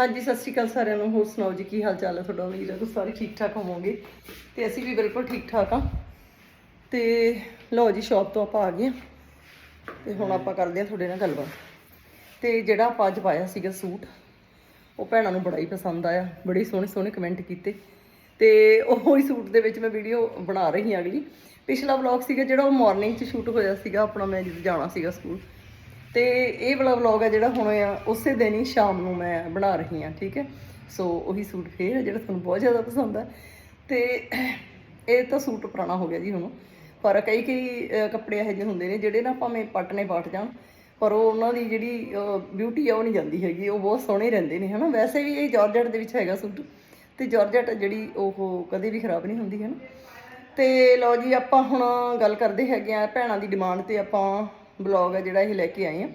ਹਾਂਜੀ, ਸਤਿ ਸ਼੍ਰੀ ਅਕਾਲ ਸਾਰਿਆਂ ਨੂੰ। ਹੋਰ ਸੁਣਾਓ ਜੀ, ਕੀ ਹਾਲ ਚਾਲ ਹੈ ਤੁਹਾਡਾ? ਉਮੀਦ ਹੈ ਤੁਸੀਂ ਸਾਰੇ ਠੀਕ ਠਾਕ ਹੋਵੋਗੇ। ਤੇ ਅਸੀਂ ਵੀ ਬਿਲਕੁਲ ਠੀਕ ਠਾਕ ਹਾਂ ਤੇ ਲਓ ਜੀ ਸ਼ਾਪ ਤੋਂ ਆਪਾਂ ਆ ਗਏ ਹਾਂ ਤੇ ਹੁਣ ਆਪਾਂ ਕਰਦੇ ਹਾਂ ਤੁਹਾਡੇ ਨਾਲ ਗੱਲਬਾਤ। ਤੇ ਜਿਹੜਾ ਆਪਾਂ ਅੱਜ ਪਾਇਆ ਸੀਗਾ ਸੂਟ, ਉਹ ਭੈਣਾਂ ਨੂੰ ਬੜਾ ਹੀ ਪਸੰਦ ਆਇਆ। ਬੜੇ ਸੋਹਣੇ ਸੋਹਣੇ ਕਮੈਂਟ ਕੀਤੇ। ਤੇ ਉਹ ਹੀ ਸੂਟ ਦੇ ਵਿੱਚ ਮੈਂ ਵੀਡੀਓ ਬਣਾ ਰਹੀ ਹਾਂ ਅਗਲੀ। ਪਿਛਲਾ ਵਲੌਗ ਸੀਗਾ ਜਿਹੜਾ ਉਹ ਮਾਰਨਿੰਗ 'ਚ ਸ਼ੂਟ ਹੋਇਆ ਸੀਗਾ, ਆਪਣਾ ਮੈਂ ਜਦੋਂ ਜਾਣਾ ਸੀਗਾ ਸਕੂਲ ਤੇ ਇਹ ਵਾਲਾ ਵਲੌਗ ਹੈ ਜਿਹੜਾ ਹੁਣ ਆ ਉਸੇ ਦਿਨ ਹੀ ਸ਼ਾਮ ਨੂੰ ਮੈਂ ਬਣਾ ਰਹੀ ਹਾਂ, ਠੀਕ ਹੈ? ਸੋ ਉਹੀ ਸੂਟ ਫੇਰ ਹੈ ਜਿਹੜਾ ਤੁਹਾਨੂੰ ਬਹੁਤ ਜ਼ਿਆਦਾ ਪਸੰਦ ਹੈ ਤੇ ਇਹ ਤਾਂ ਸੂਟ ਪੁਰਾਣਾ ਹੋ ਗਿਆ ਜੀ ਹੁਣ। ਪਰ ਕਈ ਕਈ ਕੱਪੜੇ ਇਹੋ ਜਿਹੇ ਹੁੰਦੇ ਨੇ ਜਿਹੜੇ ਨਾ ਭਾਵੇਂ ਪਟਨੇ ਪਾਟ ਜਾਣ, ਪਰ ਉਹ ਉਹਨਾਂ ਦੀ ਜਿਹੜੀ ਬਿਊਟੀ ਆ ਉਹ ਨਹੀਂ ਜਾਂਦੀ ਹੈਗੀ, ਉਹ ਬਹੁਤ ਸੋਹਣੇ ਰਹਿੰਦੇ ਨੇ, ਹਨਾ? ਵੈਸੇ ਵੀ ਇਹ ਜਾਰਜਟ ਦੇ ਵਿੱਚ ਹੈਗਾ ਸੂਟ। ਤੇ ਜਾਰਜਟ ਜਿਹੜੀ ਉਹ ਕਦੇ ਵੀ ਖਰਾਬ ਨਹੀਂ ਹੁੰਦੀ ਹੈ ਨਾ ਤੇ ਲਓ ਜੀ, ਆਪਾਂ ਹੁਣ ਗੱਲ ਕਰਦੇ ਹੈਗੇ ਆ ਭੈਣਾਂ ਦੀ ਡਿਮਾਂਡ ਤੇ ਆਪਾਂ ਬਲੌਗ ਹੈ ਜਿਹੜਾ ਇਹ ਲੈ ਕੇ ਆਏ ਹਾਂ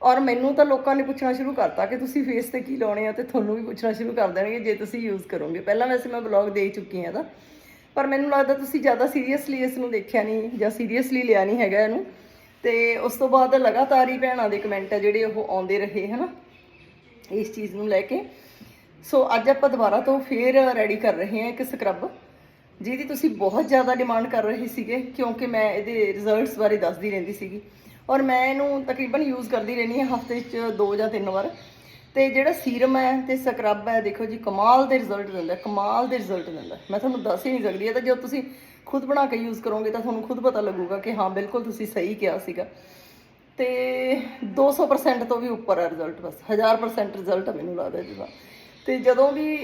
ਔਰ ਮੈਨੂੰ ਤਾਂ ਲੋਕਾਂ ਨੇ ਪੁੱਛਣਾ ਸ਼ੁਰੂ ਕਰਤਾ ਕਿ ਤੁਸੀਂ ਫੇਸ ਤੇ ਕੀ ਲਾਉਣੇ ਆ ਤੇ ਤੁਹਾਨੂੰ ਵੀ ਪੁੱਛਣਾ ਸ਼ੁਰੂ ਕਰ ਦੇਣਗੇ ਜੇ ਤੁਸੀਂ ਯੂਜ਼ ਕਰੋਗੇ। ਪਹਿਲਾਂ ਵੈਸੇ ਮੈਂ ਬਲੌਗ ਦੇ ਚੁੱਕੀ ਹਾਂ ਇਹਦਾ। ਪਰ ਮੈਨੂੰ ਲੱਗਦਾ ਤੁਸੀਂ ਜ਼ਿਆਦਾ ਸੀਰੀਅਸਲੀ ਇਸ ਨੂੰ ਦੇਖਿਆ ਨਹੀਂ ਜਾਂ ਸੀਰੀਅਸਲੀ ਲਿਆ ਨਹੀਂ ਹੈਗਾ ਇਹਨੂੰ। ਤੇ ਉਸ ਤੋਂ ਬਾਅਦ ਲਗਾਤਾਰ ਹੀ ਭੈਣਾਂ ਦੇ ਕਮੈਂਟ ਆ ਜਿਹੜੇ ਉਹ ਆਉਂਦੇ ਰਹੇ, ਹਨਾ? ਇਸ ਚੀਜ਼ ਨੂੰ ਲੈ ਕੇ। ਸੋ ਅੱਜ ਆਪਾਂ ਦੁਬਾਰਾ ਤੋਂ ਫੇਰ ਰੈਡੀ ਕਰ ਰਹੇ ਹਾਂ ਇੱਕ ਸਕਰਬ ਜਿਹਦੀ ਤੁਸੀਂ ਬਹੁਤ ਜ਼ਿਆਦਾ ਡਿਮਾਂਡ ਕਰ ਰਹੇ ਸੀਗੇ, ਕਿਉਂਕਿ ਮੈਂ ਇਹਦੇ ਰਿਜ਼ਲਟਸ ਬਾਰੇ ਦੱਸਦੀ ਰਹਿੰਦੀ ਸੀਗੀ। ਔਰ ਮੈਂ ਇਹਨੂੰ ਤਕਰੀਬਨ ਯੂਜ਼ ਕਰਦੀ ਰਹਿੰਦੀ ਹਾਂ ਹਫ਼ਤੇ 'ਚ ਦੋ ਜਾਂ ਤਿੰਨ ਵਾਰ। ਤੇ ਜਿਹੜਾ ਸੀਰਮ ਹੈ ਤੇ ਸਕਰਬ ਹੈ, ਦੇਖੋ ਜੀ, ਕਮਾਲ ਦੇ ਰਿਜ਼ਲਟ ਦਿੰਦਾ ਕਮਾਲ ਦੇ ਰਿਜ਼ਲਟ ਦਿੰਦਾ ਮੈਂ ਤੁਹਾਨੂੰ ਦੱਸ ਹੀ ਨਹੀਂ ਸਕਦੀ, ਇਹ ਤਾਂ ਜਦੋਂ ਤੁਸੀਂ ਖੁਦ ਬਣਾ ਕੇ ਯੂਜ਼ ਕਰੋਗੇ ਤਾਂ ਤੁਹਾਨੂੰ ਖੁਦ ਪਤਾ ਲੱਗੂਗਾ ਕਿ ਹਾਂ, ਬਿਲਕੁਲ ਤੁਸੀਂ ਸਹੀ ਕਿਹਾ ਸੀਗਾ। ਤੇ 200% ਤੋਂ ਵੀ ਉੱਪਰ ਹੈ ਰਿਜ਼ਲਟ ਬਸ। 1000% ਰਿਜ਼ਲਟ ਮੈਨੂੰ ਲੱਗਦਾ ਇਹਦਾ। ਤੇ ਜਦੋਂ ਵੀ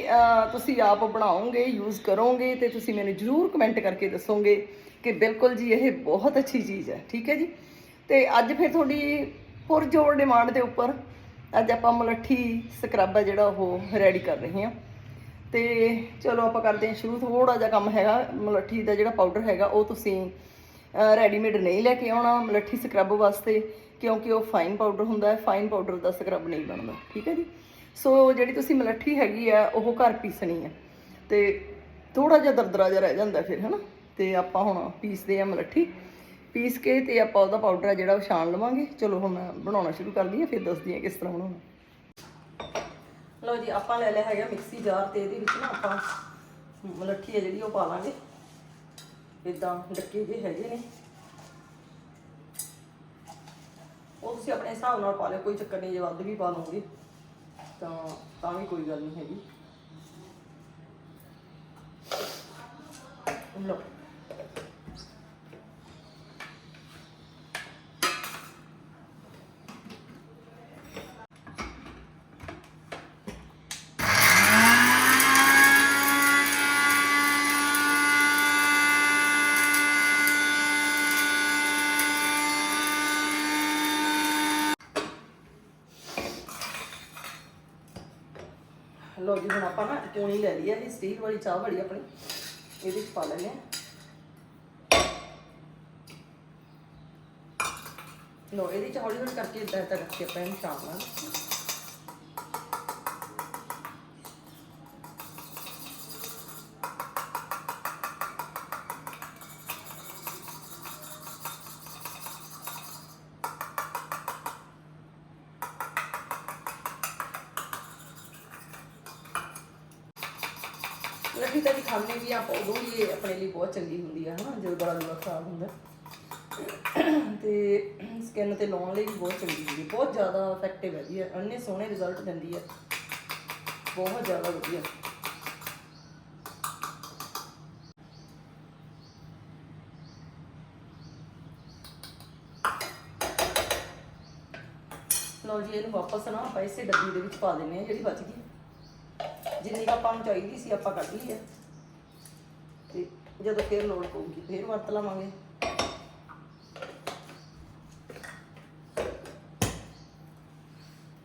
ਤੁਸੀਂ ਆਪ ਬਣਾਓਗੇ ਯੂਜ਼ ਕਰੋਗੇ ਤੇ ਤੁਸੀਂ ਮੈਨੂੰ ਜਰੂਰ ਕਮੈਂਟ ਕਰਕੇ ਦੱਸੋਗੇ ਕਿ ਬਿਲਕੁਲ ਜੀ, ਇਹ ਬਹੁਤ ਅੱਛੀ ਚੀਜ਼ ਹੈ। ਠੀਕ ਹੈ ਜੀ? ਤੇ ਅੱਜ ਫਿਰ ਤੁਹਾਡੀ ਪੁਰਜੋਰ ਡਿਮਾਂਡ ਦੇ ਉੱਪਰ ਅੱਜ ਆਪਾਂ ਮਲੱਠੀ ਸਕਰਬ ਹੈ ਜਿਹੜਾ ਉਹ ਰੈਡੀ ਕਰ ਰਹੇ ਹਾਂ। ਤੇ ਚਲੋ ਆਪਾਂ ਕਰਦੇ ਹਾਂ ਸ਼ੁਰੂ ਥੋੜਾ ਜਿਹਾ ਕੰਮ ਹੈਗਾ, ਮਲੱਠੀ ਦਾ ਜਿਹੜਾ ਪਾਊਡਰ ਹੈਗਾ ਉਹ ਤੁਸੀਂ ਰੈਡੀਮੇਡ ਨਹੀਂ ਲੈ ਕੇ ਆਉਣਾ ਮਲੱਠੀ ਸਕਰਬ ਵਾਸਤੇ, ਕਿਉਂਕਿ ਉਹ ਫਾਈਨ ਪਾਊਡਰ ਹੁੰਦਾ ਹੈ ਫਾਈਨ ਪਾਊਡਰ ਦਾ ਸਕਰਬ ਨਹੀਂ ਬਣਦਾ, ਠੀਕ ਹੈ ਜੀ? ਸੋ ਜਿਹੜੀ ਤੁਸੀਂ ਮਲੱਠੀ ਹੈਗੀ ਆ, ਉਹ ਘਰ ਪੀਸਣੀ ਹੈ ਤੇ ਥੋੜਾ ਜਿਹਾ ਦਰਦਰਾ ਜਿਹਾ ਰਹਿ ਜਾਂਦਾ ਫਿਰ, ਹਨਾ? ਤੇ ਆਪਾਂ ਹੁਣ ਪੀਸਦੇ ਆ ਮਲੱਠੀ। ਪੀਸ ਕੇ ਤੇ ਆਪਾਂ ਉਹਦਾ ਪਾਊਡਰ ਆ ਜਿਹੜਾ ਉਹ ਛਾਣ ਲਵਾਂਗੇ। ਚਲੋ ਹੁਣ ਮੈਂ ਬਣਾਉਣਾ ਸ਼ੁਰੂ ਕਰਦੀ ਹਾਂ ਫਿਰ ਦੱਸਦੀ ਹਾਂ ਕਿਸ ਤਰ੍ਹਾਂ ਬਣਾਉਣਾ। ਲਓ ਜੀ, ਆਪਾਂ ਲੈ ਲਿਆ ਹੈਗਾ ਮਿਕਸੀ ਜਾਰ ਤੇ ਇਹਦੇ ਵਿੱਚ ਨਾ ਆਪਾਂ ਮਲੱਠੀ ਹੈ ਜਿਹੜੀ ਉਹ ਪਾ ਲਾਂਗੇ। ਇਦਾਂ ਡੱਕੇ ਜਿਹੇ ਹੈਗੇ ਨੇ। ਉਹ ਤੁਸੀਂ ਆਪਣੇ ਹਿਸਾਬ ਨਾਲ ਪਾ ਲਿਓ, ਕੋਈ ਚੱਕਰ ਨਹੀਂ, ਜੇ ਵੱਧ ਵੀ ਪਾ ਲਓਗੇ, ਤਾਂ ਤਾਂ ਵੀ ਕੋਈ ਗੱਲ ਨਹੀਂ ਹੈਗੀ। ਲਓ। ਲਓ ਜੀ, ਹੁਣ ਆਪਾਂ ਨਾ ਪੂਣੀ ਲੈ ਲਈ ਹੈ ਇਹ ਸਟੀਲ ਵਾਲੀ, ਚਾਹ ਵਾਲੀ ਆਪਣੀ। ਇਹਦੇ ਵਿੱਚ ਪਾ ਲੈਂਦੇ ਹਾਂ। ਲਓ, ਇਹਦੇ ਚ ਹੌਲੀ ਹੌਲੀ ਕਰਕੇ ਇਦਾਂ ਇਦਾਂ ਰੱਖ ਕੇ ਆਪਾਂ ਇਹਨੂੰ ਛਾਪ ਲਾਂਗੇ। ਲੱਗੀ ਤਾਂ ਵੀ ਖਾਣੇ ਵੀ ਆਪਾਂ ਉਦੋਂ ਵੀ ਇਹ ਆਪਣੇ ਲਈ ਬਹੁਤ ਚੰਗੀ ਹੁੰਦੀ ਆ, ਹਨਾ, ਜਦੋਂ ਗਲਾ ਗੁਲਾ ਖਰਾਬ ਹੁੰਦਾ। ਤੇ ਸਕਿਨ ਤੇ ਲਾਉਣ ਲਈ ਵੀ ਬਹੁਤ ਚੰਗੀ ਹੁੰਦੀ ਬਹੁਤ ਜ਼ਿਆਦਾ ਇਫੈਕਟਿਵ ਹੈਗੀ ਹੈ ਇੰਨੇ ਸੋਹਣੇ ਰਿਜ਼ਲਟ ਦਿੰਦੀ ਹੈ ਬਹੁਤ ਜ਼ਿਆਦਾ ਵਧੀਆ। ਲਓ ਜੀ, ਇਹਨੂੰ ਵਾਪਸ ਨਾ ਆਪਾਂ ਇਸੇ ਡੱਬੀ ਦੇ ਵਿੱਚ ਪਾ ਦਿੰਨੇ ਆ ਜਿਹੜੀ ਬਚ ਗਈ। ਜਿੰਨੀ ਕੁ ਆਪਾਂ ਨੂੰ ਚਾਹੀਦੀ ਸੀ, ਆਪਾਂ ਕੱਢ ਲਈ ਹੈ ਤੇ ਜਦੋਂ ਫੇਰ ਲੋੜ ਪਊਗੀ, ਫੇਰ ਵਰਤ ਲਵਾਂਗੇ।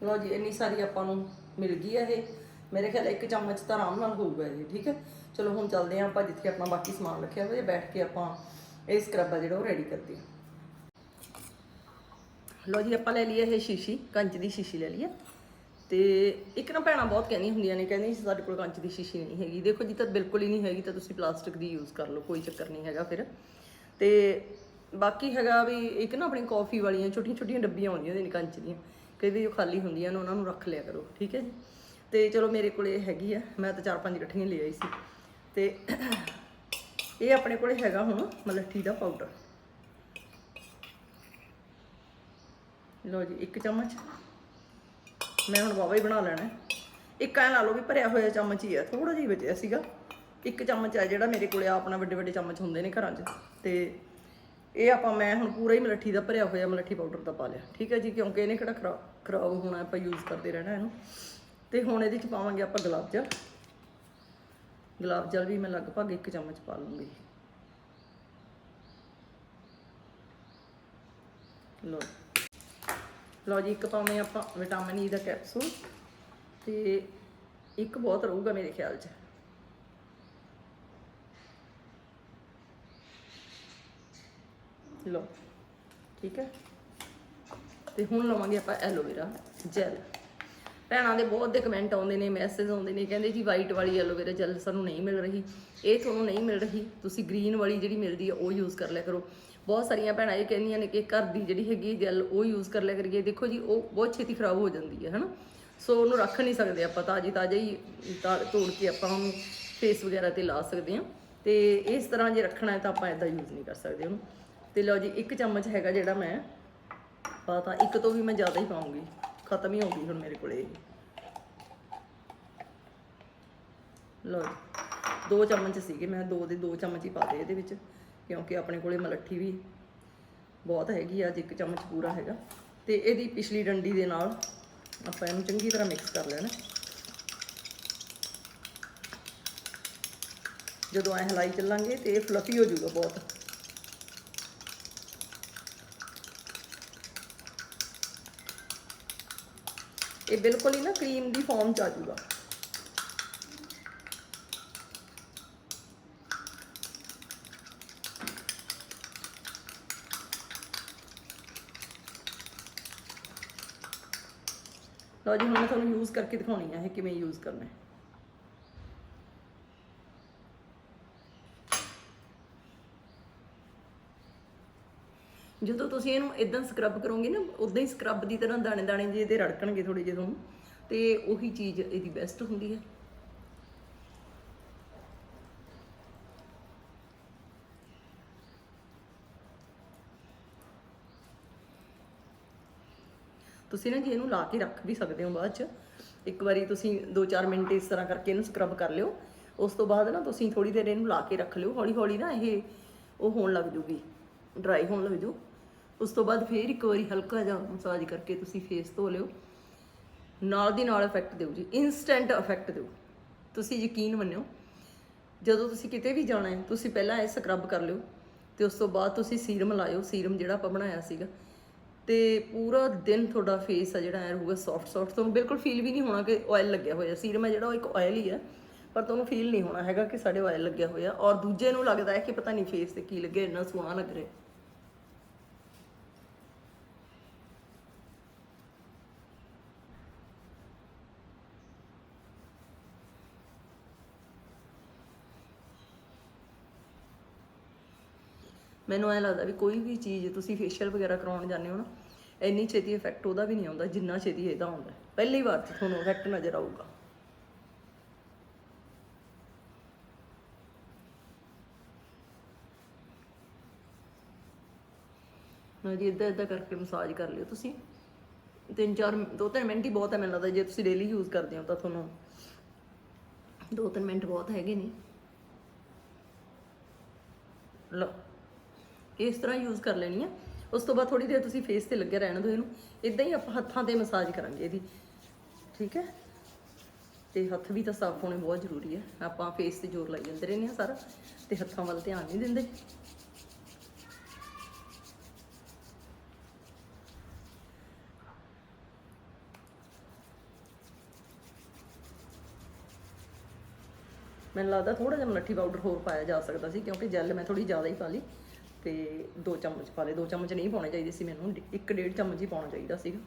ਲਓ ਜੀ, ਇੰਨੀ ਸਾਰੀ ਆਪਾਂ ਨੂੰ ਮਿਲ ਗਈ ਹੈ ਇਹ। ਮੇਰੇ ਖਿਆਲ ਇੱਕ ਚਮਚ ਤਾਂ ਆਰਾਮ ਨਾਲ ਹੋਊਗਾ ਇਹ, ਠੀਕ ਹੈ ਚਲੋ, ਹੁਣ ਚੱਲਦੇ ਹਾਂ ਆਪਾਂ, ਜਿੱਥੇ ਆਪਣਾ ਬਾਕੀ ਸਮਾਨ ਰੱਖਿਆ ਹੋਇਆ, ਬੈਠ ਕੇ ਆਪਾਂ ਇਹ ਸਕਰਬ ਆ ਜਿਹੜਾ ਉਹ ਰੈਡੀ ਕਰਦੇ ਹਾਂ ਲਓ ਜੀ, ਆਪਾਂ ਲੈ ਲਈਏ ਇਹ ਸ਼ੀਸ਼ੀ, ਕੰਚ ਦੀ ਸ਼ੀਸ਼ੀ ਲੈ ਲਈਏ। ਤੇ ਇੱਕ ਨਾ ਭੈਣਾਂ ਬਹੁਤ ਕਹਿੰਦੀ ਹੁੰਦੀਆਂ ਨੇ ਕਹਿੰਦੀ ਸਾਡੇ ਕੋਲ ਕੰਚ ਦੀ ਸ਼ੀਸ਼ੀ ਨਹੀਂ ਹੈਗੀ। ਦੇਖੋ ਜੀ ਤਾਂ ਬਿਲਕੁਲ ਹੀ ਨਹੀਂ ਹੈਗੀ, ਤਾਂ ਤੁਸੀਂ ਪਲਾਸਟਿਕ ਦੀ ਯੂਜ਼ ਕਰ ਲਓ, ਕੋਈ ਚੱਕਰ ਨਹੀਂ ਹੈਗਾ ਫਿਰ। ਤੇ ਬਾਕੀ ਹੈਗਾ ਵੀ ਇੱਕ ਨਾ ਆਪਣੀ ਕਾਫੀ ਵਾਲੀਆਂ ਛੋਟੀਆਂ ਛੋਟੀਆਂ ਡੱਬੀਆਂ ਆਉਂਦੀਆਂ ਨੇ ਕੰਚ ਦੀਆਂ, ਕਈ ਵਾਰੀ ਉਹ ਖਾਲੀ ਹੁੰਦੀਆਂ ਨੇ, ਉਹਨਾਂ ਨੂੰ ਰੱਖ ਲਿਆ ਕਰੋ, ਠੀਕ ਹੈ ਜੀ। ਤੇ ਚਲੋ ਮੇਰੇ ਕੋਲ ਇਹ ਹੈਗੀ ਆ, ਮੈਂ ਤਾਂ ਚਾਰ ਪੰਜ ਇਕੱਠੀਆਂ ਲੈ ਆਈ ਸੀ। ਤੇ ਇਹ ਆਪਣੇ ਕੋਲ ਹੈਗਾ ਹੁਣ ਮਲੱਠੀ ਦਾ ਪਾਊਡਰ ਲਓ ਜੀ, ਇੱਕ ਚਮਚ। ਮੈਂ ਹੁਣ ਵਾਵਾ ਹੀ ਬਣਾ ਲੈਣਾ ਇੱਕ ਐ ਲਾ ਲਓ ਵੀ ਭਰਿਆ ਹੋਇਆ ਚਮਚ ਹੀ ਆ ਥੋੜਾ ਜਿਹਾ ਬਚਿਆ ਸੀਗਾ। ਇੱਕ ਚਮਚ ਆ ਜਿਹੜਾ ਮੇਰੇ ਕੋਲੇ ਆ ਆਪਣਾ ਵੱਡੇ ਵੱਡੇ ਚਮਚ ਹੁੰਦੇ ਨੇ ਘਰਾਂ 'ਚ। ਤੇ ਇਹ ਆਪਾਂ ਮੈਂ ਹੁਣ ਪੂਰਾ ਹੀ ਮਲੱਠੀ ਦਾ ਭਰਿਆ ਹੋਇਆ ਮਲੱਠੀ ਪਾਊਡਰ ਦਾ ਪਾ ਲਿਆ। ਠੀਕ ਹੈ ਜੀ, ਕਿਉਂਕਿ ਇਹਨੇ ਕਿਹੜਾ ਖਰਾ- ਖਰਾਬ ਹੋਣਾ ਆਪਾਂ ਯੂਜ਼ ਕਰਦੇ ਰਹਿਣਾ ਇਹਨੂੰ। ਤੇ ਹੁਣ ਇਹਦੇ 'ਚ ਪਾਵਾਂਗੇ ਆਪਾਂ ਗੁਲਾਬ ਜਲ। ਗੁਲਾਬ ਜਲ ਵੀ ਮੈਂ ਲਗਭਗ ਇੱਕ ਚਮਚ ਪਾ ਲੂੰਗੀ। ਲਓ। ਲਓ ਜੀ, ਇੱਕ ਪਾਵੇਂ ਆਪਾਂ ਵਿਟਾਮਿਨ ਈ ਦਾ ਕੈਪਸੂਲ ਤੇ ਇੱਕ ਬਹੁਤ ਰਹੂਗਾ ਮੇਰੇ ਖਿਆਲ 'ਚ। ਲਓ, ਠੀਕ ਹੈ? ਤੇ ਹੁਣ ਲਵਾਂਗੇ ਆਪਾਂ ਐਲੋਵੇਰਾ ਜੈਲ। ਭੈਣਾਂ ਦੇ ਬਹੁਤ ਦੇ ਕਮੈਂਟ ਆਉਂਦੇ ਨੇ ਮੈਸੇਜ ਆਉਂਦੇ ਨੇ, ਕਹਿੰਦੇ ਜੀ ਵਾਈਟ ਵਾਲੀ ਐਲੋਵੇਰਾ ਜੈਲ ਸਾਨੂੰ ਨਹੀਂ ਮਿਲ ਰਹੀ। ਇਹ ਤੁਹਾਨੂੰ ਨਹੀਂ ਮਿਲ ਰਹੀ, ਤੁਸੀਂ ਗ੍ਰੀਨ ਵਾਲੀ ਜਿਹੜੀ ਮਿਲਦੀ ਹੈ, ਉਹ ਯੂਜ਼ ਕਰ ਲਿਆ ਕਰੋ। ਬਹੁਤ ਸਾਰੀਆਂ ਭੈਣਾਂ ਇਹ ਕਹਿੰਦੀਆਂ ਨੇ ਕਿ ਘਰ ਦੀ ਜਿਹੜੀ ਹੈਗੀ ਜੈਲ ਉਹ ਯੂਜ਼ ਕਰ ਲਿਆ ਕਰੀਏ। ਦੇਖੋ ਜੀ, ਉਹ ਬਹੁਤ ਛੇਤੀ ਖਰਾਬ ਹੋ ਜਾਂਦੀ ਹੈ, ਹਨਾ? ਸੋ ਉਹਨੂੰ ਰੱਖ ਨਹੀਂ ਸਕਦੇ ਆਪਾਂ ਤਾਜੀ ਤਾਜ਼ਾ ਹੀ ਤਾਂ, ਤੋੜ ਕੇ ਆਪਾਂ ਉਹਨੂੰ ਫੇਸ ਵਗੈਰਾ ਤੇ ਲਾ ਸਕਦੇ ਹਾਂ। ਤੇ ਇਸ ਤਰ੍ਹਾਂ ਜੇ ਰੱਖਣਾ ਹੈ ਤਾਂ ਆਪਾਂ ਇਦਾਂ ਯੂਜ਼ ਨਹੀਂ ਕਰ ਸਕਦੇ ਉਹਨੂੰ। ਤੇ ਲਓ ਜੀ, ਇੱਕ ਚਮਚ ਹੈਗਾ ਜਿਹੜਾ ਮੈਂ ਪਾਤਾ। ਇੱਕ ਤੋਂ ਵੀ ਮੈਂ ਜ਼ਿਆਦਾ ਹੀ ਪਾਉਂਗੀ। ਖਤਮ ਹੀ ਹੋ ਗਈ ਹੁਣ ਮੇਰੇ ਕੋਲੇ ਇਹ। ਲਓ ਜੀ, ਦੋ ਚਮਚ ਸੀਗੇ, ਮੈਂ ਦੋ ਦੇ ਦੋ ਚਮਚ ਹੀ ਪਾਤੇ ਇਹਦੇ ਵਿੱਚ। ਕਿਉਂਕਿ ਆਪਣੇ ਕੋਲੇ ਮਲੱਠੀ ਵੀ ਬਹੁਤ ਹੈਗੀ ਆ, ਅੱਜ ਇੱਕ ਚਮਚ ਪੂਰਾ ਹੈਗਾ। ਤੇ ਇਹਦੀ ਪਿਛਲੀ ਡੰਡੀ ਦੇ ਨਾਲ ਆਪਾਂ ਇਹਨੂੰ ਚੰਗੀ ਤਰ੍ਹਾਂ ਮਿਕਸ ਕਰ ਲੈਣਾ ਜਦੋਂ ਐ ਹਲਾਈ ਚੱਲਾਂਗੇ ਤੇ ਇਹ ਫਲਫੀ ਹੋ ਜਾਊਗਾ ਬਹੁਤ। ਇਹ ਬਿਲਕੁਲ ਹੀ ਨਾ ਕਰੀਮ ਦੀ ਫਾਰਮ ਚ ਆ ਜਾਊਗਾ। ਲਓ ਜੀ, ਹੁਣ ਮੈਂ ਤੁਹਾਨੂੰ ਯੂਜ਼ ਕਰਕੇ ਦਿਖਾਉਣੀ ਹੈ ਇਹ ਕਿਵੇਂ ਯੂਜ਼ ਕਰਨਾ ਹੈ। ਜਦੋਂ ਤੁਸੀਂ ਇਹਨੂੰ ਇਦਾਂ ਸਕਰਬ ਕਰੋਗੇ ਨਾ ਉਦਾਂ ਹੀ ਸਕਰਬ ਦੀ ਤਰ੍ਹਾਂ ਦਾਣੇ ਦਾਣੇ ਜਿਹੇ ਇਹਦੇ ਰੜਕਣਗੇ ਥੋੜੇ ਜਿਹੇ ਤੁਹਾਨੂੰ, ਤੇ ਉਹੀ ਚੀਜ਼ ਇਹਦੀ ਬੈਸਟ ਹੁੰਦੀ ਹੈ। ਤੁਸੀਂ ਨਾ ਜੀ ਇਹਨੂੰ ਲਾ ਕੇ ਰੱਖ ਵੀ ਸਕਦੇ ਹੋ ਬਾਅਦ ਚ। ਇੱਕ ਵਾਰੀ ਤੁਸੀਂ 2-4 ਮਿੰਟ ਇਸ ਤਰ੍ਹਾਂ ਕਰਕੇ ਇਹਨੂੰ ਸਕਰਬ ਕਰ ਲਿਓ। ਉਸ ਤੋਂ ਬਾਅਦ ਨਾ ਤੁਸੀਂ ਥੋੜੀ ਦੇਰ ਇਹਨੂੰ ਲਾ ਕੇ ਰੱਖ ਲਿਓ। ਹੌਲੀ ਹੌਲੀ ਨਾ ਇਹ ਉਹ ਹੋਣ ਲੱਗ ਜੂਗੀ ਡਰਾਈ ਹੋਣ ਲੱਗ ਜੂ। ਉਸ ਤੋਂ ਬਾਅਦ ਫੇਰ ਇੱਕ ਵਾਰੀ ਹਲਕਾ ਜਿਹਾ ਮਸਾਜ ਕਰਕੇ ਤੁਸੀਂ ਫੇਸ ਧੋ ਲਿਓ। ਨਾਲ ਦੀ ਨਾਲ ਇਫੈਕਟ ਦਿਓ ਜੀ ਇਨਸਟੈਂਟ ਇਫੈਕਟ ਦਿਓ। ਤੁਸੀਂ ਯਕੀਨ ਮੰਨਿਓ, ਜਦੋਂ ਤੁਸੀਂ ਕਿਤੇ ਵੀ ਜਾਣਾ ਹੈ, ਤੁਸੀਂ ਪਹਿਲਾਂ ਇਹ ਸਕਰਬ ਕਰ ਲਿਓ। ਤੇ ਉਸ ਤੋਂ ਬਾਅਦ ਤੁਸੀਂ ਸੀਰਮ ਲਾਇਓ। ਸੀਰਮ ਜਿਹੜਾ ਆਪਾਂ ਬਣਾਇਆ ਸੀਗਾ ਤੇ ਪੂਰਾ ਦਿਨ ਤੁਹਾਡਾ ਫੇਸ ਆ ਜਿਹੜਾ, ਐ ਰਹੂਗਾ ਸੌਫਟ ਸੌਫਟ ਤੁਹਾਨੂੰ ਬਿਲਕੁਲ ਫੀਲ ਵੀ ਨਹੀਂ ਹੋਣਾ ਕਿ ਆਇਲ ਲੱਗਿਆ ਹੋਇਆ। ਸੀਰਮ ਹੈ ਜਿਹੜਾ, ਉਹ ਇੱਕ ਆਇਲ ਹੀ ਹੈ ਪਰ ਤੁਹਾਨੂੰ ਫੀਲ ਨਹੀਂ ਹੋਣਾ ਹੈਗਾ ਕਿ ਸਾਡੇ ਆਇਲ ਲੱਗਿਆ ਹੋਇਆ। ਔਰ ਦੂਜੇ ਨੂੰ ਲੱਗਦਾ ਹੈ ਕਿ ਪਤਾ ਨਹੀਂ ਫੇਸ ਤੇ ਕੀ ਲੱਗਿਆ, ਇੰਨਾ ਸੋਹਣਾ ਲੱਗ ਰਿਹਾ। ਮੈਨੂੰ ਐ ਲੱਗਦਾ ਵੀ ਕੋਈ ਵੀ ਚੀਜ਼ ਤੁਸੀਂ ਫੇਸ਼ੀਅਲ ਵਗੈਰਾ ਕਰਾਉਣ ਜਾਂਦੇ ਹੋ ਨਾ, ਇੰਨੀ ਛੇਤੀ ਇਫੈਕਟ ਉਹਦਾ ਵੀ ਨਹੀਂ ਆਉਂਦਾ, ਜਿੰਨਾ ਛੇਤੀ ਇਹਦਾ ਆਉਂਦਾ। ਪਹਿਲੀ ਵਾਰ 'ਚ ਤੁਹਾਨੂੰ ਇਫੈਕਟ ਨਜ਼ਰ ਆਊਗਾ। ਨਾ ਜੀ, ਇਦਾਂ ਇਦਾਂ ਕਰਕੇ ਮਸਾਜ ਕਰ ਲਿਓ ਤੁਸੀਂ। ਤਿੰਨ ਚਾਰ, ਦੋ ਤਿੰਨ ਮਿੰਟ ਹੀ ਬਹੁਤ ਹੈ ਮੈਨੂੰ ਲੱਗਦਾ, ਜੇ ਤੁਸੀਂ ਡੇਲੀ ਯੂਜ਼ ਕਰਦੇ ਹੋ ਤਾਂ ਤੁਹਾਨੂੰ ਦੋ ਤਿੰਨ ਮਿੰਟ ਬਹੁਤ ਹੈਗੇ ਨੇ। ਲਓ। ਇਸ ਤਰ੍ਹਾਂ ਯੂਜ਼ ਕਰ ਲੈਣੀ ਆ। ਉਸ ਤੋਂ ਬਾਅਦ ਥੋੜੀ ਦੇਰ ਤੁਸੀਂ ਫੇਸ ਤੇ ਲੱਗਿਆ ਰਹਿਣ ਦਿਓ ਇਹਨੂੰ। ਇਦਾਂ ਹੀ ਆਪਾਂ ਹੱਥਾਂ ਤੇ ਮਸਾਜ ਕਰਾਂਗੇ ਇਹਦੀ। ਠੀਕ ਹੈ? ਤੇ ਹੱਥ ਵੀ ਤਾਂ ਸਾਫ਼ ਹੋਣੇ ਬਹੁਤ ਜ਼ਰੂਰੀ ਹੈ ਆਪਾਂ ਫੇਸ ਤੇ ਜ਼ੋਰ ਲਾਈ ਜਾਂਦੇ ਰਹਿੰਦੇ ਆ ਸਾਰਾ। ਤੇ ਹੱਥਾਂ ਵੱਲ ਧਿਆਨ ਨਹੀਂ ਦਿੰਦੇ। ਮੈਨੂੰ ਲੱਗਦਾ ਥੋੜਾ ਜਿਹਾ ਮਲੱਠੀ ਪਾਊਡਰ ਹੋਰ ਪਾਇਆ ਜਾ ਸਕਦਾ ਸੀ, ਕਿਉਂਕਿ ਜੈਲ ਮੈਂ ਥੋੜੀ ਜ਼ਿਆਦਾ ਹੀ ਪਾ ਲਈ। ਤੇ ਦੋ ਚਮਚ ਪਾ ਲਏ ਦੋ ਚਮਚ ਨਹੀਂ ਪਾਉਣੇ ਚਾਹੀਦੇ ਸੀ ਮੈਨੂੰ, ਇੱਕ ਡੇਢ ਚਮਚ ਹੀ ਪਾਉਣਾ ਚਾਹੀਦਾ ਸੀਗਾ।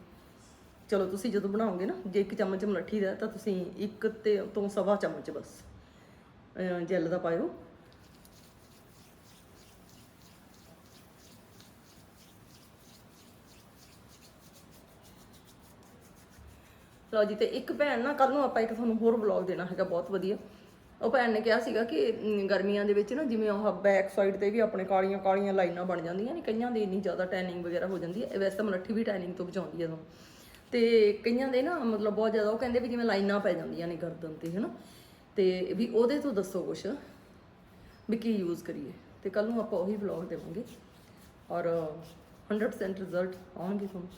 ਚਲੋ ਤੁਸੀਂ ਜਦੋਂ ਬਣਾਓਗੇ ਨਾ, ਜੇ ਇੱਕ ਚਮਚ ਮਲੱਠੀ ਦਾ, ਤਾਂ ਤੁਸੀਂ ਇੱਕ ਤੇ ਤੋਂ ਸਵਾ ਚਮਚ ਬਸ ਜੈਲ ਦਾ ਪਾਇਓ। ਲਓ ਜੀ, ਤੇ ਇੱਕ ਭੈਣ ਨਾ ਕੱਲ ਨੂੰ ਆਪਾਂ ਇੱਕ ਤੁਹਾਨੂੰ ਹੋਰ ਵਲੌਗ ਦੇਣਾ ਹੈਗਾ, ਬਹੁਤ ਵਧੀਆ। ਉਹ ਭੈਣ ਨੇ ਕਿਹਾ ਸੀਗਾ ਕਿ ਅਮ, ਗਰਮੀਆਂ ਦੇ ਵਿੱਚ ਨਾ ਜਿਵੇਂ ਉਹ ਬੈਕ ਸਾਈਡ ਤੇ ਵੀ ਆਪਣੇ ਕਾਲੀਆਂ ਕਾਲੀਆਂ ਲਾਈਨਾਂ ਬਣ ਜਾਂਦੀਆਂ ਨੇ ਕਈਆਂ ਦੀ ਇੰਨੀ ਜ਼ਿਆਦਾ ਟੈਨਿੰਗ ਵਗੈਰਾ ਹੋ ਜਾਂਦੀ ਹੈ ਵੈਸੇ ਤਾਂ ਮਲੱਠੀ ਵੀ ਟੈਨਿੰਗ ਤੋਂ ਬਚਾਉਂਦੀ ਹੈ ਤੁਹਾਨੂੰ ਤੇ ਕਈਆਂ ਦੇ ਨਾ ਮਤਲਬ ਬਹੁਤ ਜ਼ਿਆਦਾ ਉਹ ਕਹਿੰਦੇ ਵੀ ਜਿਵੇਂ ਲਾਈਨਾਂ ਪੈ ਜਾਂਦੀਆਂ ਨੇ ਗਰਦਨ ਤੇ ਹਨਾ? ਤੇ ਵੀ ਉਹਦੇ ਤੋਂ ਦੱਸੋ ਕੁਛ ਵੀ ਕੀ ਯੂਜ਼ ਕਰੀਏ। ਤੇ ਕੱਲ ਨੂੰ ਆਪਾਂ ਉਹੀ ਵਲੌਗ ਦੇਵਾਂਗੇ। ਔਰ 100% ਰਿਜ਼ਲਟ ਆਉਣਗੇ ਤੁਹਾਨੂੰ।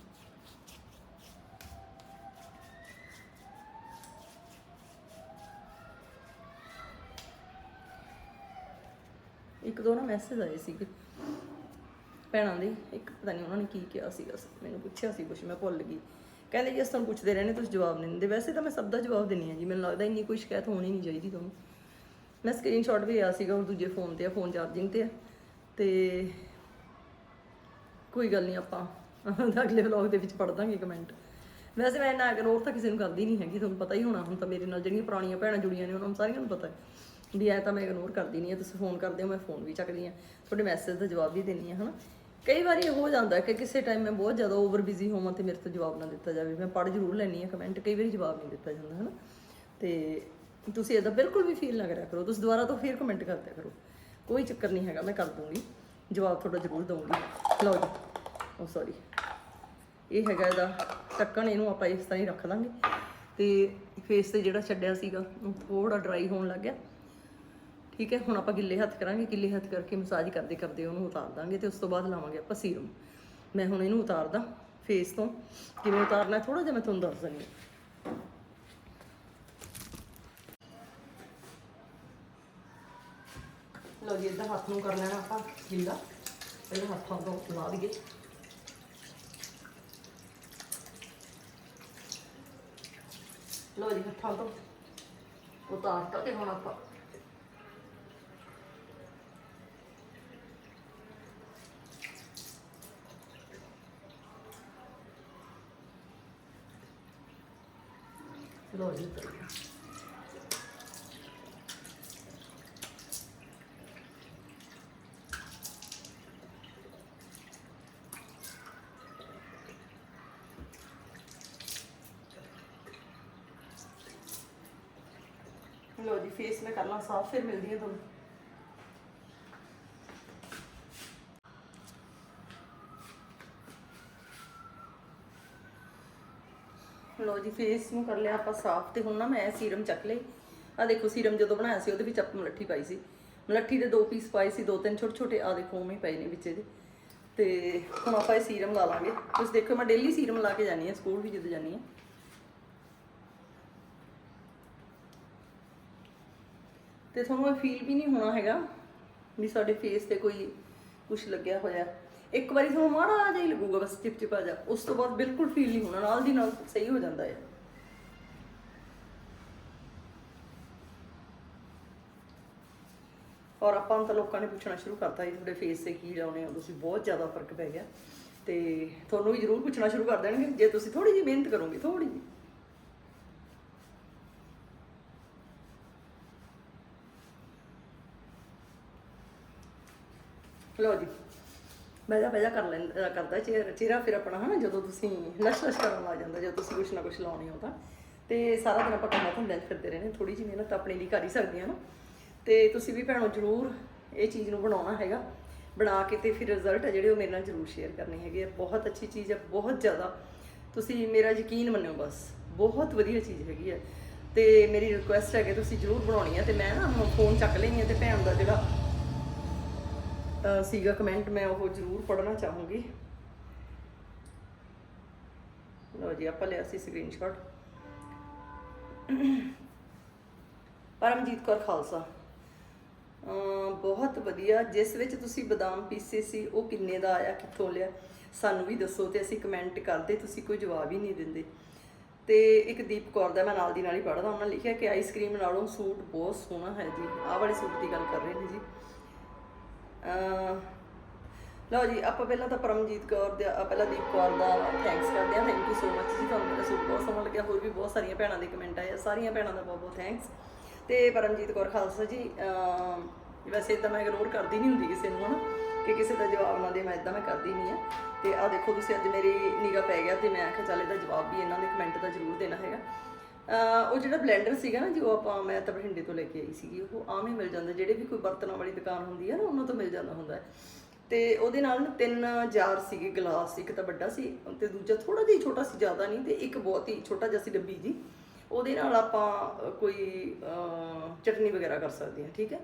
ਇੱਕ ਦੋ ਨਾ ਮੈਸੇਜ ਆਏ ਸੀਗੇ। ਭੈਣਾਂ ਦੇ, ਇੱਕ ਪਤਾ ਨਹੀਂ ਉਹਨਾਂ ਨੇ ਕੀ ਕਿਹਾ ਸੀਗਾ, ਮੈਨੂੰ ਪੁੱਛਿਆ ਸੀ ਕੁਛ, ਮੈਂ ਭੁੱਲ ਗਈ। ਕਹਿੰਦੇ ਜੀ, ਅਸੀਂ ਤੁਹਾਨੂੰ ਪੁੱਛਦੇ ਰਹਿੰਦੇ, ਤੁਸੀਂ ਜਵਾਬ ਨਹੀਂ ਦਿੰਦੇ। ਵੈਸੇ ਤਾਂ ਮੈਂ ਸਭ ਦਾ ਜਵਾਬ ਦਿੰਨੀ ਆ ਜੀ, ਮੈਨੂੰ ਲੱਗਦਾ ਇੰਨੀ ਕੋਈ ਸ਼ਿਕਾਇਤ ਹੋਣੀ ਨਹੀਂ ਚਾਹੀਦੀ ਤੁਹਾਨੂੰ। ਮੈਂ ਸਕਰੀਨਸ਼ਾਟ ਵੀ ਆ ਸੀਗਾ ਉਹ ਦੂਜੇ ਫੋਨ ਤੇ ਆ ਫੋਨ ਚਾਰਜਿੰਗ ਤੇ ਆ। ਤੇ ਕੋਈ ਗੱਲ ਨਹੀਂ, ਆਪਾਂ ਅਗਲੇ ਵਲੌਗ ਦੇ ਵਿੱਚ ਪੜ ਦਾਂਗੇ ਕਮੈਂਟ ਵੈਸੇ ਮੈਂ ਨਾ ਇਗਨੋਰ ਤਾਂ ਕਿਸੇ ਨੂੰ ਕਰਦੀ ਨਹੀਂ ਹੈਗੀ, ਤੁਹਾਨੂੰ ਪਤਾ ਹੀ ਹੋਣਾ, ਹੁਣ ਤਾਂ ਮੇਰੇ ਨਾਲ ਜਿਹੜੀਆਂ ਪੁਰਾਣੀਆਂ ਭੈਣਾਂ ਜੁੜੀਆਂ ਨੇ, ਉਹਨਾਂ ਨੂੰ ਸਾਰਿਆਂ ਨੂੰ ਪਤਾ ਹੈ। ਵੀ ਐ ਤਾਂ ਮੈਂ ਇਗਨੋਰ ਕਰਦੀ ਨਹੀਂ ਆ, ਤੁਸੀਂ ਫੋਨ ਕਰਦੇ ਹੋ, ਮੈਂ ਫੋਨ ਵੀ ਚੱਕਦੀ ਆ ਤੁਹਾਡੇ ਮੈਸੇਜ ਦਾ ਜਵਾਬ ਵੀ ਦਿੰਦੀ ਆ, ਹਨਾ? ਕਈ ਵਾਰੀ ਹੋ ਜਾਂਦਾ ਕਿ ਕਿਸੇ ਟਾਈਮ ਮੈਂ ਬਹੁਤ ਜ਼ਿਆਦਾ ਓਵਰ ਬਿਜ਼ੀ ਹੋਵਾਂ ਤੇ ਮੇਰੇ ਤੋਂ ਜਵਾਬ ਨਾ ਦਿੱਤਾ ਜਾਵੇ। ਮੈਂ ਪੜ੍ਹ ਜ਼ਰੂਰ ਲੈਣੀ ਆ ਕਮੈਂਟ ਕਈ ਵਾਰੀ ਜਵਾਬ ਨਹੀਂ ਦਿੱਤਾ ਜਾਂਦਾ, ਹਨਾ? ਤੇ ਤੁਸੀਂ ਇਹਦਾ ਬਿਲਕੁਲ ਵੀ ਫੀਲ ਨਾ ਕਰਿਆ ਕਰੋ। ਤੁਸੀਂ ਦੁਬਾਰਾ ਤੋਂ ਫੇਰ ਕਮੈਂਟ ਕਰਦਿਆ ਕਰੋ ਕੋਈ ਚੱਕਰ ਨਹੀਂ ਹੈਗਾ, ਮੈਂ ਕਰ ਦੂੰਗੀ। ਜਵਾਬ ਤੁਹਾਡਾ ਜ਼ਰੂਰ ਦਊਂਗੀ। ਲਓ ਜੀ। oh, ਉਹ ਸੌਰੀ ਇਹ ਹੈਗਾ ਇਹਦਾ ਢੱਕਣ, ਇਹਨੂੰ ਆਪਾਂ ਇਸ ਤਰ੍ਹਾਂ ਹੀ ਰੱਖ ਦਾਂਗੇ ਤੇ ਫੇਸ ਤੇ ਜਿਹੜਾ ਛੱਡਿਆ ਸੀਗਾ, ਉਹ ਥੋੜਾ ਡਰਾਈ ਹੋਣ ਲੱਗ ਗਿਆ। ਠੀਕ ਹੈ, ਹੁਣ ਆਪਾਂ ਗਿੱਲੇ ਹੱਥ ਕਰਾਂਗੇ, ਗਿੱਲੇ ਹੱਥ ਕਰਕੇ ਮਸਾਜ ਕਰਦੇ ਕਰਦੇ ਉਹਨੂੰ ਉਤਾਰ ਦਾਂਗੇ ਤੇ ਉਸ ਤੋਂ ਬਾਅਦ ਲਾਵਾਂਗੇ ਆਪਾਂ ਸੀਰਮ। ਮੈਂ ਹੁਣ ਇਹਨੂੰ ਉਤਾਰਦਾ ਫੇਸ ਤੋਂ। ਕਿਵੇਂ ਉਤਾਰਨਾ ਥੋੜਾ ਜਿਹਾ ਮੈਂ ਤੁਹਾਨੂੰ ਦੱਸ ਦਿੰਦੀ ਲਓ ਜੀ ਇਦਾਂ ਹੱਥ ਨੂੰ ਕਰ ਲੈਣਾ ਆਪਾਂ ਗਿੱਲਾ। ਪਹਿਲਾਂ ਹੱਥਾਂ ਤੋਂ ਲਾ ਦਈਏ। ਲਓ ਜੀ, ਹੱਥਾਂ ਤੋਂ ਉਤਾਰਤਾ ਤੇ ਹੁਣ ਆਪਾਂ ਲਓ ਜੀ ਉਤਾਰ ਲਿਆ। ਲਓ ਜੀ ਫੇਸ ਮੈਂ ਕਰਨਾ ਸਾਫ਼ ਫਿਰ ਮਿਲਦੀ ਹੈ ਜੀ ਫੇਸ ਨੂੰ ਕਰ ਲਿਆ ਆਪਾਂ ਸਾਫ਼ ਤੇ ਹੁਣ ਨਾ ਮੈਂ ਸੀਰਮ ਚੱਕ ਲਈ। ਆ ਦੇਖੋ, ਸੀਰਮ ਜਦੋਂ ਬਣਾਇਆ ਸੀ, ਉਹਦੇ ਵਿੱਚ ਆਪਾਂ ਮਲੱਠੀ ਪਾਈ ਸੀ। ਮਲੱਠੀ ਦੇ ਦੋ ਪੀਸ ਪਾਏ ਸੀ, ਦੋ ਤਿੰਨ ਛੋਟੇ ਛੋਟੇ ਆ ਦੇਖੋ ਉਵੇਂ ਪਏ ਨੇ ਵਿੱਚ ਇਹਦੇ। ਤੇ ਹੁਣ ਆਪਾਂ ਇਹ ਸੀਰਮ ਲਾ ਲਾਂਗੇ। ਤੁਸੀਂ ਦੇਖੋ, ਮੈਂ ਡੇਲੀ ਸੀਰਮ ਲਾ ਕੇ ਜਾਂਦੀ ਹਾਂ, ਸਕੂਲ ਵੀ ਜਦੋਂ ਜਾਂਦੀ ਹਾਂ। ਤੇ ਤੁਹਾਨੂੰ ਇਹ ਫੀਲ ਵੀ ਨਹੀਂ ਹੋਣਾ ਹੈਗਾ ਵੀ ਸਾਡੇ ਫੇਸ ਤੇ ਕੋਈ ਕੁਝ ਲੱਗਿਆ ਹੋਇਆ। ਇੱਕ ਵਾਰੀ ਤੁਹਾਨੂੰ ਮਾੜਾ ਜਿਹਾ ਹੀ ਲੱਗੂਗਾ ਬਸ ਚਿਪਚਿਪਾ ਜਾ ਉਸ ਤੋਂ ਬਾਅਦ ਬਿਲਕੁਲ ਫੀਲ ਨਹੀਂ ਹੋਣਾ, ਨਾਲ ਦੀ ਨਾਲ ਸਹੀ ਹੋ ਜਾਂਦਾ ਹੈ ਔਰ ਆਪਾਂ ਤਾਂ ਲੋਕਾਂ ਨੇ ਪੁੱਛਣਾ ਸ਼ੁਰੂ ਕਰਤਾ ਜੀ ਤੁਹਾਡੇ ਫੇਸ ਤੇ ਕੀ ਲਾਉਣੇ ਆ ਤੁਸੀਂ ਬਹੁਤ ਜ਼ਿਆਦਾ ਫ਼ਰਕ ਪੈ ਗਿਆ। ਤੇ ਤੁਹਾਨੂੰ ਵੀ ਜ਼ਰੂਰ ਪੁੱਛਣਾ ਸ਼ੁਰੂ ਕਰ ਦੇਣਗੇ, ਜੇ ਤੁਸੀਂ ਥੋੜੀ ਜਿਹੀ ਮਿਹਨਤ ਕਰੋਗੇ ਥੋੜੀ ਜਿਹੀ। ਲਓ ਜੀ। ਬੈਜਾ ਬੈਜਾ ਕਰ ਲੈਂਦਾ ਕਰਦਾ ਚਿਹਰਾ ਚਿਹਰਾ ਫਿਰ ਆਪਣਾ ਹਨਾ, ਜਦੋਂ ਤੁਸੀਂ ਲਸ਼ ਲਸ਼ ਕਰਨ ਲੱਗ ਜਾਂਦਾ, ਜਦੋਂ ਤੁਸੀਂ ਕੁਛ ਨਾ ਕੁਛ ਲਾਉਣੇ ਹੋ ਤਾਂ। ਤੇ ਸਾਰਾ ਦਿਨ ਆਪਾਂ ਕੰਮਾਂ ਧੰਦਿਆਂ 'ਚ ਫਿਰਦੇ ਰਹਿੰਦੇ ਥੋੜੀ ਜਿਹੀ ਮਿਹਨਤ ਆਪਣੇ ਲਈ ਕਰ ਹੀ ਸਕਦੇ ਹਾਂ ਨਾ। ਤੇ ਤੁਸੀਂ ਵੀ ਭੈਣੋ ਜ਼ਰੂਰ ਇਹ ਚੀਜ਼ ਨੂੰ ਬਣਾਉਣਾ ਹੈਗਾ। ਬਣਾ ਕੇ ਤੇ ਫਿਰ ਰਿਜ਼ਲਟ ਹੈ ਜਿਹੜੇ ਉਹ ਮੇਰੇ ਨਾਲ ਜ਼ਰੂਰ ਸ਼ੇਅਰ ਕਰਨੇ ਹੈਗੇ ਆ। ਬਹੁਤ ਅੱਛੀ ਚੀਜ਼ ਹੈ ਬਹੁਤ ਜ਼ਿਆਦਾ। ਤੁਸੀਂ ਮੇਰਾ ਯਕੀਨ ਮੰਨਿਓ ਬਸ, ਬਹੁਤ ਵਧੀਆ ਚੀਜ਼ ਹੈਗੀ ਹੈ ਤੇ ਮੇਰੀ ਰਿਕੁਐਸਟ ਹੈ ਕਿ ਤੁਸੀਂ ਜ਼ਰੂਰ ਬਣਾਉਣੀ ਹੈ ਤੇ ਮੈਂ ਨਾ ਹੁਣ ਫੋਨ ਚੱਕ ਲੈਣੀ ਹੈ ਤੇ ਭੈਣ ਦਾ ਜਿਹੜਾ ਸੀਗਾ ਕਮੈਂਟ ਮੈਂ ਉਹ ਜ਼ਰੂਰ ਪੜ੍ਹਨਾ ਚਾਹੂੰਗੀ। ਲਓ ਜੀ, ਆਪਾਂ ਲਿਆ ਸੀ ਸਕਰੀਨਸ਼ਾਟ ਪਰਮਜੀਤ ਕੌਰ ਖਾਲਸਾ। ਬਹੁਤ ਵਧੀਆ। ਜਿਸ ਵਿੱਚ ਤੁਸੀਂ ਬਦਾਮ ਪੀਸੇ ਸੀ, ਉਹ ਕਿੰਨੇ ਦਾ ਆਇਆ, ਕਿੱਥੋਂ ਲਿਆ? ਸਾਨੂੰ ਵੀ ਦੱਸੋ ਤੇ ਅਸੀਂ ਕਮੈਂਟ ਕਰਦੇ, ਤੁਸੀਂ ਕੋਈ ਜਵਾਬ ਹੀ ਨਹੀਂ ਦਿੰਦੇ। ਤੇ ਇੱਕ ਦੀਪ ਕੌਰ ਦਾ ਮੈਂ ਨਾਲ ਦੀ ਨਾਲ ਹੀ ਪੜ੍ਹਦਾ, ਉਹਨਾਂ ਲਿਖਿਆ ਕਿ ਆਈਸਕ੍ਰੀਮ ਨਾਲੋਂ ਸੂਟ ਬਹੁਤ ਸੋਹਣਾ ਹੈ ਜੀ। ਆਹ ਵਾਲੇ ਸੂਟ ਦੀ ਗੱਲ ਕਰ ਰਹੇ ਨੇ ਜੀ। ਲਓ ਜੀ, ਆਪਾਂ ਪਹਿਲਾਂ ਤਾਂ ਪਰਮਜੀਤ ਕੌਰ ਦੇ ਪਹਿਲਾਂ ਦੀਪ ਕੌਰ ਦਾ ਥੈਂਕਸ ਕਰਦੇ ਹਾਂ। ਥੈਂਕ ਯੂ ਸੋ ਮਚ ਜੀ, ਤੁਹਾਨੂੰ ਮੇਰਾ ਸੂਟ ਬਹੁਤ ਸੋਹਣਾ ਲੱਗਿਆ। ਹੋਰ ਵੀ ਬਹੁਤ ਸਾਰੀਆਂ ਭੈਣਾਂ ਦੇ ਕਮੈਂਟ ਆਏ ਆ। ਸਾਰੀਆਂ ਭੈਣਾਂ ਦਾ ਬਹੁਤ ਬਹੁਤ ਥੈਂਕਸ ਤੇ ਪਰਮਜੀਤ ਕੌਰ ਖਾਲਸਾ ਜੀ ਵੈਸੇ ਤਾਂ ਮੈਂ ਇਗਨੋਰ ਕਰਦੀ ਨਹੀਂ ਹੁੰਦੀ ਕਿਸੇ ਨੂੰ, ਹਨਾ? ਕਿ ਕਿਸੇ ਦਾ ਜਵਾਬ ਨਾ ਦੇ, ਮੈਂ ਇਦਾਂ ਮੈਂ ਕਰਦੀ ਨਹੀਂ ਆ। ਤੇ ਆ ਦੇਖੋ ਤੁਸੀਂ, ਅੱਜ ਮੇਰੀ ਨਿਗਾਹ ਪੈ ਗਿਆ ਤੇ ਮੈਂ ਆਖਿਆ, ਚੱਲ ਇਹਦਾ ਜਵਾਬ ਵੀ ਇਹਨਾਂ ਦੇ ਕਮੈਂਟ ਦਾ ਜ਼ਰੂਰ ਦੇਣਾ ਹੈਗਾ। ਉਹ ਜਿਹੜਾ ਬਲੈਂਡਰ ਸੀਗਾ ਨਾ ਜੀ ਉਹ ਆਪਾਂ ਮੈਂ ਤਾਂ ਬਠਿੰਡੇ ਤੋਂ ਲੈ ਕੇ ਆਈ ਸੀਗੀ, ਉਹ ਆਮ ਹੀ ਮਿਲ ਜਾਂਦਾ, ਜਿਹੜੇ ਵੀ ਕੋਈ ਬਰਤਨਾਂ ਵਾਲੀ ਦੁਕਾਨ ਹੁੰਦੀ ਹੈ ਨਾ, ਉਹਨਾਂ ਤੋਂ ਮਿਲ ਜਾਂਦਾ ਹੁੰਦਾ। ਹੈ ਤੇ ਉਹਦੇ ਨਾਲ ਨਾ ਤਿੰਨ ਜਾਰ ਸੀਗੇ ਗਲਾਸ ਇੱਕ ਤਾਂ ਵੱਡਾ ਸੀ ਤੇ ਦੂਜਾ ਥੋੜਾ ਜਿਹਾ ਛੋਟਾ ਸੀ, ਜ਼ਿਆਦਾ ਨਹੀਂ, ਤੇ ਇੱਕ ਬਹੁਤ ਹੀ ਛੋਟਾ ਜਿਹਾ ਸੀ, ਡੱਬੀ ਜੀ। ਉਹਦੇ ਨਾਲ ਆਪਾਂ ਕੋਈ ਚਟਨੀ ਵਗੈਰਾ ਕਰ ਸਕਦੇ ਹਾਂ, ਠੀਕ ਹੈ?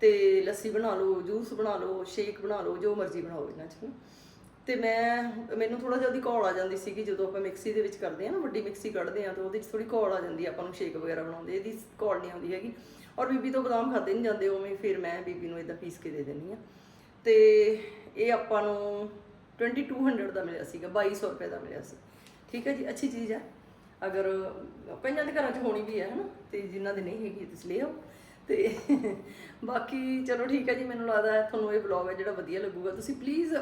ਤੇ ਲੱਸੀ ਬਣਾ ਲਓ, ਜੂਸ ਬਣਾ ਲਓ, ਸ਼ੇਕ ਬਣਾ ਲਓ, ਜੋ ਮਰਜ਼ੀ ਬਣਾਓ ਇਹਨਾਂ 'ਚ। ਨਾ। ਤੇ ਮੈਂ ਮੈਨੂੰ ਥੋੜਾ ਜਿਹਾ ਉਹਦੀ ਘੋਲ ਆ ਜਾਂਦੀ ਸੀਗੀ ਜਦੋਂ ਆਪਾਂ ਮਿਕਸੀ ਦੇ ਵਿੱਚ ਕਰਦੇ ਆ ਨਾ, ਵੱਡੀ ਮਿਕਸੀ ਕੱਢਦੇ ਆ ਤਾਂ ਉਹਦੇ 'ਚ ਥੋੜੀ ਘੋਲ ਆ ਜਾਂਦੀ ਆਪਾਂ ਨੂੰ ਸ਼ੇਕ ਵਗੈਰਾ ਬਣਾਉਂਦੇ, ਇਹਦੀ ਘੋਲ ਨਹੀਂ ਆਉਂਦੀ ਹੈਗੀ। ਔਰ ਬੀਬੀ ਤੋਂ ਬਦਾਮ ਖਾਦੇ ਨਹੀਂ ਜਾਂਦੇ, ਉਵੇਂ ਫਿਰ ਮੈਂ ਬੀਬੀ ਨੂੰ ਇਦਾਂ ਪੀਸ ਕੇ ਦੇ ਦਿੰਦੀ ਆ ਤੇ ਇਹ ਆਪਾਂ ਨੂੰ 2200 ਦਾ ਮਿਲਿਆ ਸੀਗਾ 2200 ਰੁਪਏ ਦਾ ਮਿਲਿਆ ਸੀ। ਠੀਕ ਹੈ ਜੀ, ਅੱਛੀ ਚੀਜ਼ ਹੈ। ਅਗਰ, ਕਈਆਂ ਦੇ ਘਰਾਂ 'ਚ ਹੋਣੀ ਵੀ ਹੈ, ਹਨਾ? ਤੇ ਜਿਨ੍ਹਾਂ ਦੇ ਨਹੀਂ ਹੈਗੀ, ਤੁਸੀਂ ਲੈ ਆਓ। ਤੇ ਬਾਕੀ ਚਲੋ ਠੀਕ ਹੈ ਜੀ, ਮੈਨੂੰ ਲੱਗਦਾ ਹੈ ਤੁਹਾਨੂੰ ਇਹ ਵਲੌਗ ਹੈ ਜਿਹੜਾ ਵਧੀਆ ਲੱਗੂਗਾ। ਤੁਸੀਂ ਪਲੀਜ਼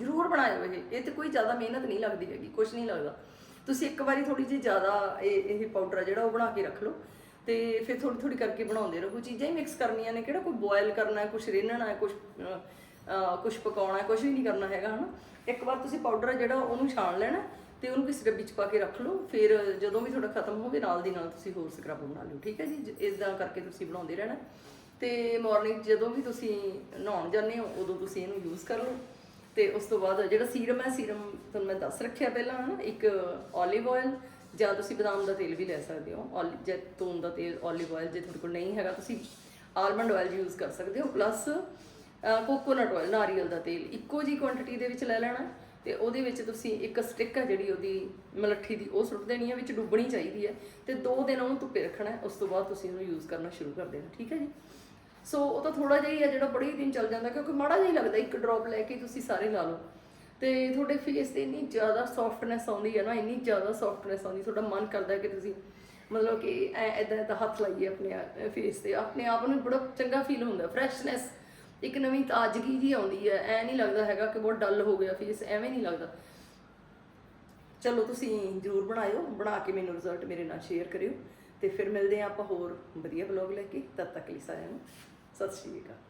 ਜਰੂਰ ਬਣਾਇਓ ਇਹ। ਇਹ ਤੇ ਕੋਈ ਜ਼ਿਆਦਾ ਮਿਹਨਤ ਨਹੀਂ ਲੱਗਦੀ ਹੈਗੀ ਕੁਝ ਨਹੀਂ ਲੱਗਦਾ। ਤੁਸੀਂ ਇੱਕ ਵਾਰੀ ਥੋੜੀ ਜਿਹੀ ਜ਼ਿਆਦਾ ਇਹ ਇਹ ਪਾਊਡਰ ਆ ਜਿਹੜਾ ਉਹ ਬਣਾ ਕੇ ਰੱਖ ਲਓ। ਤੇ ਫਿਰ ਥੋੜੀ ਥੋੜੀ ਕਰਕੇ ਬਣਾਉਂਦੇ ਰਹੋ। ਚੀਜ਼ਾਂ ਹੀ ਮਿਕਸ ਕਰਨੀਆਂ ਨੇ। ਕਿਹੜਾ ਕੋਈ ਬੋਇਲ ਕਰਨਾ ਹੈ ਕੁਝ ਰਿੰਨਣਾ ਹੈ ਕੁਝ ਕੁਝ ਪਕਾਉਣਾ ਹੈ ਕੁਝ ਵੀ ਨਹੀਂ ਕਰਨਾ ਹੈਗਾ, ਹਨਾ? ਇੱਕ ਵਾਰ ਤੁਸੀਂ ਪਾਊਡਰ ਜਿਹੜਾ, ਉਹਨੂੰ ਛਾਣ ਲੈਣਾ। ਤੇ ਉਹਨੂੰ ਕਿਸੇ ਡੱਬੀ ਚ ਪਾ ਕੇ ਰੱਖ ਲਓ, ਫਿਰ ਜਦੋਂ ਵੀ ਤੁਹਾਡਾ ਖਤਮ ਹੋਵੇ, ਨਾਲ ਦੀ ਨਾਲ ਤੁਸੀਂ ਹੋਰ ਸਕਰਬ ਬਣਾ ਲਿਓ, ਠੀਕ ਹੈ ਜੀ? ਇਦਾਂ ਕਰਕੇ ਤੁਸੀਂ ਬਣਾਉਂਦੇ ਰਹਿਣਾ। ਤੇ ਮਾਰਨਿੰਗ ਜਦੋਂ ਵੀ ਤੁਸੀਂ ਨਹਾਉਣ ਜਾਂਦੇ ਹੋ, ਉਦੋਂ ਤੁਸੀਂ ਇਹਨੂੰ ਯੂਜ਼ ਕਰ ਲਓ। ਤੇ ਉਸ ਤੋਂ ਬਾਅਦ ਜਿਹੜਾ ਸੀਰਮ ਹੈ ਸੀਰਮ ਤੁਹਾਨੂੰ ਮੈਂ ਦੱਸ ਰੱਖਿਆ ਪਹਿਲਾਂ, ਹਨਾ? ਇੱਕ 올ਿਵ ਆਇਲ ਜਾਂ ਤੁਸੀਂ ਬਦਾਮ ਦਾ ਤੇਲ ਵੀ ਲੈ ਸਕਦੇ ਹੋ। ਔਲ ਜੈਤੂਨ ਦਾ ਤੇਲ 올ਿਵ ਆਇਲ ਜੇ ਤੁਹਾਡੇ ਕੋਲ ਨਹੀਂ ਹੈਗਾ, ਤੁਸੀਂ ਆਲਮੰਡ ਆਇਲ ਯੂਜ਼ ਕਰ ਸਕਦੇ ਹੋ। ਪਲੱਸ ਕੋਕੋਨਟ ਆਇਲ ਨਾਰੀਅਲ ਦਾ ਤੇਲ, ਇੱਕੋ ਜੀ ਕੁਆਂਟੀਟੀ ਦੇ ਵਿੱਚ ਲੈ ਲੈਣਾ। ਤੇ ਉਹਦੇ ਵਿੱਚ ਤੁਸੀਂ ਇੱਕ ਸਟਿਕ ਹੈ ਜਿਹੜੀ ਉਹਦੀ ਮਲੱਠੀ ਦੀ, ਉਹ ਸੁੱਟ ਦੇਣੀ ਹੈ ਵਿੱਚ ਡੁੱਬਣੀ ਚਾਹੀਦੀ ਹੈ ਤੇ 2 ਦਿਨ ਉਹਨੂੰ ਧੁੱਪੇ ਰੱਖਣਾ ਉਸ ਤੋਂ ਬਾਅਦ ਤੁਸੀਂ ਉਹਨੂੰ ਯੂਜ਼ ਕਰਨਾ ਸ਼ੁਰੂ ਕਰ ਦੇਣਾ, ਠੀਕ ਹੈ ਜੀ? ਸੋ ਉਹ ਤਾਂ ਥੋੜਾ ਜਿਹਾ ਹੀ ਹੈ ਜਿਹੜਾ ਬੜੀ ਦਿਨ ਚੱਲ ਜਾਂਦਾ, ਕਿਉਂਕਿ ਮਾੜਾ ਜਿਹਾ ਹੀ ਲੱਗਦਾ, ਇੱਕ ਡ੍ਰੌਪ ਲੈ ਕੇ ਤੁਸੀਂ ਸਾਰੇ ਲਾ ਲਓ। ਤੇ ਤੁਹਾਡੇ ਫੇਸ ਤੇ ਇੰਨੀ ਜ਼ਿਆਦਾ ਸੌਫਟਨੈਸ ਆਉਂਦੀ ਹੈ ਨਾ, ਇੰਨੀ ਜ਼ਿਆਦਾ ਸੌਫਟਨੈਸ ਆਉਂਦੀ, ਤੁਹਾਡਾ ਮਨ ਕਰਦਾ ਕਿ ਤੁਸੀਂ ਮਤਲਬ ਕਿ ਐ ਇਦਾਂ ਇਦਾਂ ਹੱਥ ਲਾਈਏ ਆਪਣੇ ਫੇਸ ਤੇ, ਆਪਣੇ ਆਪ ਨੂੰ ਬੜਾ ਚੰਗਾ ਫੀਲ ਹੁੰਦਾ ਫਰੈਸ਼ਨੈਸ ਇੱਕ ਨਵੀਂ ਤਾਜ਼ਗੀ ਜੀ ਆਉਂਦੀ ਹੈ, ਐ ਨਹੀਂ ਲੱਗਦਾ ਹੈਗਾ ਕਿ ਬਹੁਤ ਡੱਲ ਹੋ ਗਿਆ ਫੇਸ ਐਵੇਂ ਨਹੀਂ ਲੱਗਦਾ। ਚਲੋ ਤੁਸੀਂ ਜਰੂਰ ਬਣਾਇਓ, ਬਣਾ ਕੇ ਮੈਨੂੰ ਰਿਜ਼ਲਟ ਮੇਰੇ ਨਾਲ ਸ਼ੇਅਰ ਕਰਿਓ ਤੇ ਫਿਰ ਮਿਲਦੇ ਹਾਂ ਆਪਾਂ ਹੋਰ ਵਧੀਆ ਵਲੌਗ ਲੈ ਕੇ, ਤਦ ਤੱਕ ਲਈ ਸਾਰਿਆਂ ਨੂੰ, ਸਤਿ ਸ਼੍ਰੀ ਅਕਾਲ।